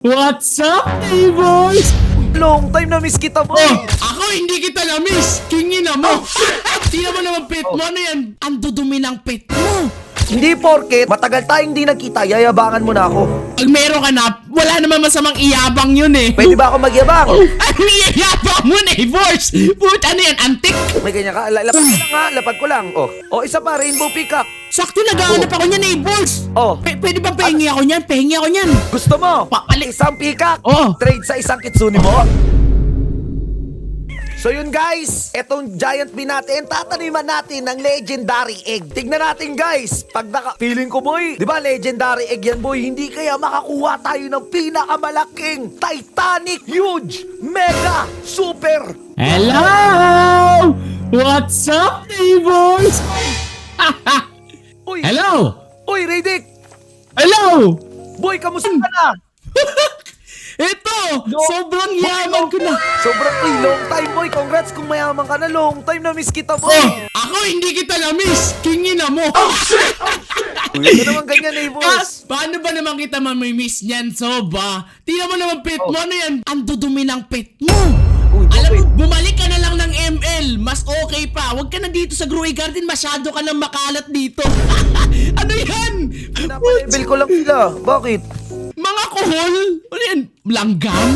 What's up, neighbors? Long time na miss kita, boy. Oh, ako hindi kita na-miss. Kingin na mo. Tingnan mo naman pet mo. Ano yan? Ang dudumi ng pet mo. Hindi porket matagal tayong di nagkita, yayabangan mo na ako. Pag meron ka na, wala naman masamang iyabang yun eh. Pwede ba ako magyabang? Ang iyabang mo, neighbors. Put, ano yan? Antik? May ganyan ka. La- Lapag ko lang ha, lapag ko lang. Oh, oh isa pa, rainbow peacock. Sakto naghahanap ako niyan, neighbors. Oh, P- pwede bang pahingi ako niyan? Pahingi ako niyan. gusto mo? Papali- Isang peacock. Oh. Trade sa isang kitsune mo. So yun guys, etong giant bee natin, tataniman natin ng legendary egg. Tignan natin guys, pag naka... Feeling ko boy, di ba legendary egg yan boy, hindi kaya makakuha tayo ng pinakamalaking Titanic, huge, mega, super, Hello! What's up, neighbors? Uy, Hello! uy Radic, Hello! boy, kamusta ka na? Ito! Sobrang yaman ko na! Sobrang, uy, long time boy, congrats kung mayaman ka na, long time na miss kita boy. Oh! Ako hindi kita na-miss! Kingin na mo! Uy, ano naman ganyan eh, Ah, boss? paano ba naman kita mamimiss niyan, Soba? Tingnan mo naman pet mo, ano yan? Ang dudumi ng pet mo! Uy, Alam mo, bumalik ML. Mas okay pa. Huwag ka na dito sa Growing Garden. Masyado ka nang makalat dito. ano yan? Pinapa-level ko lang sila. Bakit? Mga kohol? Ano yan? Langgam?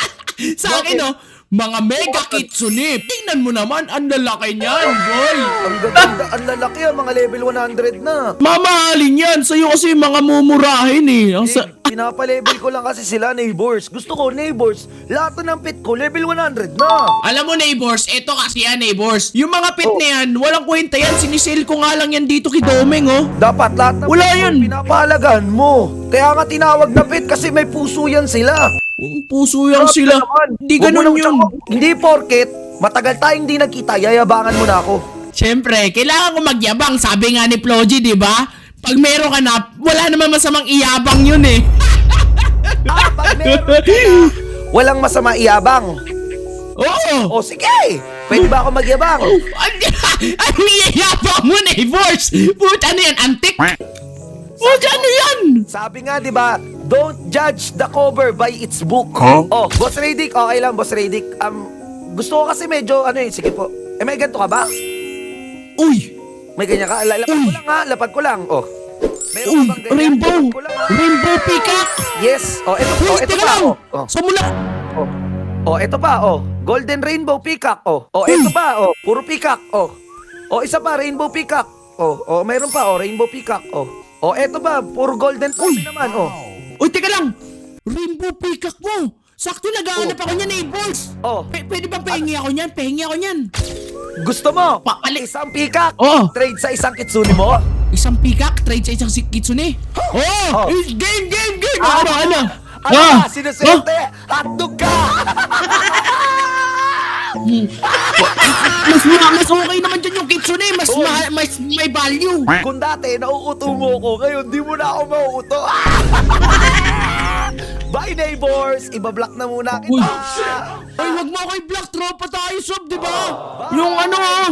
sa akin, no? Mga mega kitsune. Tingnan mo naman, ang lalaki niyan, boy. Ang gaganda, ang lalaki ah, mga level 100 na. Mamahalin yan. Sa'yo kasi mga mumurahin eh. Ang sa... Pinapa-level ko lang kasi sila, neighbors. Gusto ko, neighbors, lahat na ng pet ko, level 100 na. Alam mo, neighbors, eto kasi yan, neighbors. Yung mga pet na yan, walang kwenta yan. Sinisale ko nga lang yan dito kay Domeng, oh. Dapat lahat ng Wala pet yan. pinapahalagan mo. Kaya nga tinawag na pet kasi may puso yan sila. Ang puso yan Grabe sila. ka naman. Hindi Huwag mo ganun nang yun. tsaka- Hindi porket, matagal tayong di nagkita, yayabangan mo na ako. Siyempre, kailangan ko magyabang. Sabi nga ni Plogy, di ba? Pag meron ka na, wala naman masamang iyabang yun eh. Ah, pag meron ka na, walang masama iyabang. Oo. O sige, pwede ba ako magyabang? Ang ang iyabang mo, neighbors. Put, ano yan, antik? Put, ano yan? Sabi nga, di ba, don't judge the cover by its book. Oh, Boss Radic, okay lang, Boss Radic. Um, gusto ko kasi medyo, ano eh, sige po. Eh, may ganito ka ba? Uy, May ganyan ka? La- Lapag ko lang ha, lapag ko lang. Oh. Uy, ganyan? rainbow. Lang, ha? Rainbow peacock. Yes. Oh, eto, Uy, oh, teka pa. lang. Oh, oh, Sa mula. oh. Oh, eto pa, oh. Golden rainbow peacock, oh. Oh, eto pa, oh. Puro peacock, oh. Oh, isa pa, rainbow peacock. Oh, oh, meron pa, oh, rainbow peacock, oh. Oh, eto pa, puro golden uy naman, oh. Uy, teka lang. Rainbow peacock mo. Sakto naghahanap ako niyan, neighbors. Oh, P- pwede bang pahingi ako niyan? Pahingi ako niyan. gusto mo? Papali- Isang peacock. Oh. Trade sa isang kitsune mo? Isang peacock, trade sa isang kitsune. Oh! Oh. Game, game, game! Ah, ano, ano? Ano Ah! ka? Sinuswerte? Hotdog ka! Mas, ma- mas okay naman dyan yung kitsune. Mas, Oh. ma- mas may value. Kung dati, nauuto mo ko, ngayon di mo na ako mauuto. Bye, neighbors! Ibablock na muna Uy. kita. Ay, wag mo ako i-block. Tropa tayo, sob, di ba? Yung ano, oh.